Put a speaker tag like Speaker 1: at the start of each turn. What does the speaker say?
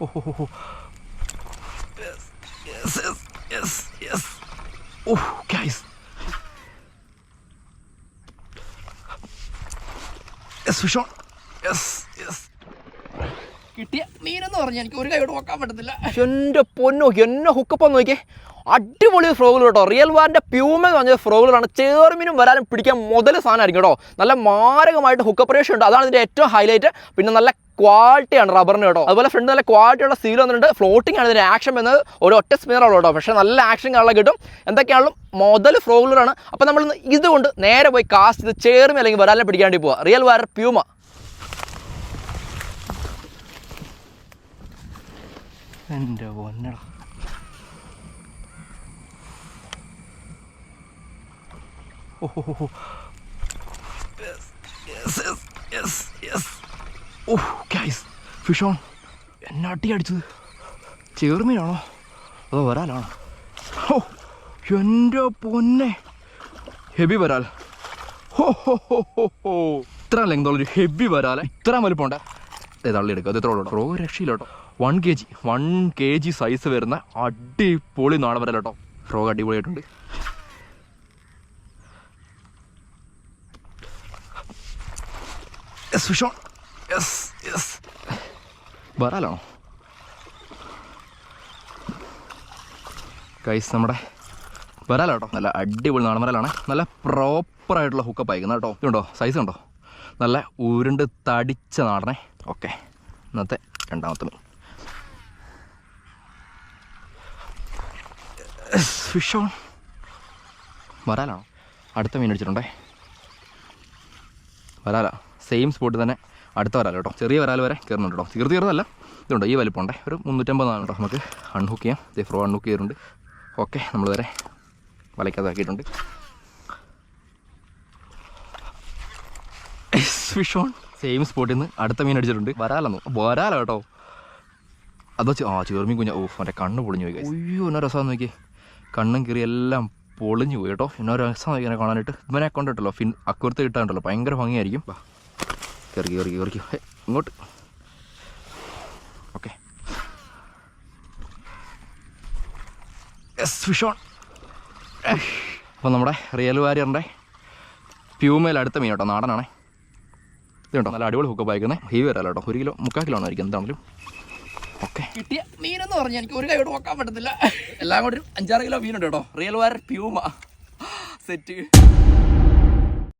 Speaker 1: ഓഹോ yes yes yes yes oh guys yes fish on yes yes
Speaker 2: കിട്ടിയ മീനെന്ന് പറഞ്ഞാൽ എനിക്ക് ഒരു കൈയോട് നോക്കാൻ പറ്റത്തില്ല.
Speaker 1: എന്റെ പൊന്നോ എന്നെ ഹുക്കപ്പം നോക്കിയേ അടിപൊളി ഫ്രോഗുകൾ കേട്ടോ. റിയൽ വാറിന്റെ പ്യൂമ എന്ന് പറഞ്ഞ ഫ്രോഗുകളാണ് ചേർമീനും വരാനും പിടിക്കാൻ മുതൽ സാധനമായിരിക്കും കേട്ടോ. നല്ല മാരകമായിട്ട് ഹുക്കപ്പ് റേഷ്യോ ഉണ്ട്. അതാണ് ഇതിന്റെ ഏറ്റവും ഹൈലൈറ്റ് പിന്നെ നല്ല ക്വാളിറ്റിയാണ് റബ്ബറിന് കേട്ടോ. അതുപോലെ ഫ്രണ്ട് നല്ല ക്വാളിറ്റിയുള്ള സീൽ വന്നിട്ടുണ്ട്. ഫ്ലോട്ടിംഗ് ആണ് ഇതിന്റെ ആക്ഷൻ വരുന്നത് ഒരു ഒറ്റ സ്പിന്നറുള്ളൂ കേട്ടോ. പക്ഷേ നല്ല ആക്ഷൻ കാണാൻ കിട്ടും. എന്തൊക്കെയാണെങ്കിലും മുതൽ ഫ്രോഗുകളാണ് അപ്പോൾ നമ്മൾ ഇതുകൊണ്ട് നേരെ പോയി കാസ്റ്റ് ചെയ്ത് ചേർമി അല്ലെങ്കിൽ വരാനെ പിടിക്കാണ്ടി പോവാ. പോവുക റിയൽ വാർ പ്യൂമ എന്റെ പൊന്നടാ ഓഹോ yes yes yes yes oh guys fish on എന്നെ അട്ടി അടിച്ചത്? ചേർമീനാണോ അതോ വരാലാണോ? ഓ എന്റെ പൊന്നെ. ഹെവി വരാൽ. ഹോ ഹോ ഹോ ഹോ ഹോ. ഇത്ര ലെങ്തുള്ളൊരു ഹെവി വരാല ഇത്ര വലുപ്പമുണ്ട് തള്ളിയെടുക്കുക അത് എത്ര ഉള്ളൂ ഒരു രക്ഷയില്ല കേട്ടോ. One K G one K G size വരുന്ന അടിപൊളി നാളെ വരാല കേട്ടോ ഫ്രോഗ് അടിപൊളിയായിട്ടുണ്ട്. Yes fish on yes yes വരാലാണോ കൈസ് നമ്മുടെ വരാല കേട്ടോ നല്ല അടിപൊളി നാടൻ വരാലാണ് നല്ല പ്രോപ്പറായിട്ടുള്ള ഹുക്കപ്പ് അയക്കുന്നത് കേട്ടോ. ഇതുണ്ടോ? സൈസ് ഉണ്ടോ? നല്ല ഉരുണ്ട് തടിച്ച നാടനെ. ഓക്കെ ഇന്നത്തെ രണ്ടാമത്തെ മീൻ. ഫിഷ് വരാലാണോ? അടുത്ത മീൻ അടിച്ചിട്ടുണ്ടേ. വരാല. സെയിം സ്പോട്ട് തന്നെ അടുത്ത വരാല കേട്ടോ. ചെറിയ വരാൽ വരെ കയറുന്നുണ്ട് കേട്ടോ. തീർത്ത് കയറുന്നതല്ല ഇതുണ്ടോ ഈ വലിപ്പമുണ്ടേ ഒരു മുന്നൂറ്റമ്പത് ആണ് കേട്ടോ നമുക്ക് അൺഹുക്ക് ചെയ്യാം. ദേ ഫ്രോ അൺഹുക്ക് ചെയ്തിട്ടുണ്ട്. ഓക്കെ നമ്മൾ വരെ വലയ്ക്കാതാക്കിയിട്ടുണ്ട് ഫിഷ് ഓൺ സെയിം സ്പോട്ടിൽ നിന്ന് അടുത്ത മീൻ അടിച്ചിട്ടുണ്ട്. വരാലെന്നു. വരാല കേട്ടോ. അതോ ആ ചേർമീൻ കുഞ്ഞ. ഓഫ് എന്റെ കണ്ണ് പൊളിഞ്ഞു പോയി അയ്യോ എന്നാ രസമാണെന്ന് നോക്കി കണ്ണും കീറി എല്ലാം പൊളിഞ്ഞു പോയി കേട്ടോ. എന്നൊരു രസം ഇങ്ങനെ കാണാനായിട്ട്. ഇവനെ കൊണ്ടിട്ടല്ലോ ഫിൻ അക്കുറത്ത് കിട്ടാണ്ടല്ലോ ഭയങ്കര ഭംഗിയായിരിക്കും. കയറി കയറി കയറി ഇങ്ങോട്ട്. ഓക്കെ. Yes fish on. അപ്പോൾ നമ്മുടെ റിയൽ വാരിയറിന്റെ പ്യൂമയിൽ അടുത്ത മീൻ കേട്ടോ നാടനാണേ. ഇത് കേട്ടോ നല്ല അടിപൊളി ഹുക്കപ്പ് അയക്കുന്നത് ഹെവി വരാലോ കേട്ടോ ഒരു കിലോ മുക്കാൽ കിലോ ആയിരിക്കും എന്താണെങ്കിലും. ഓക്കെ.
Speaker 2: കിട്ടിയ മീനെന്ന് പറഞ്ഞാൽ എനിക്ക് ഒരു കൈയോട് നോക്കാൻ പറ്റത്തില്ല. എല്ലാം കൂടി ഒരു അഞ്ചാറ് കിലോ മീനുണ്ട് കേട്ടോ. റിയൽ വാർ പ്യൂമ സെറ്റ്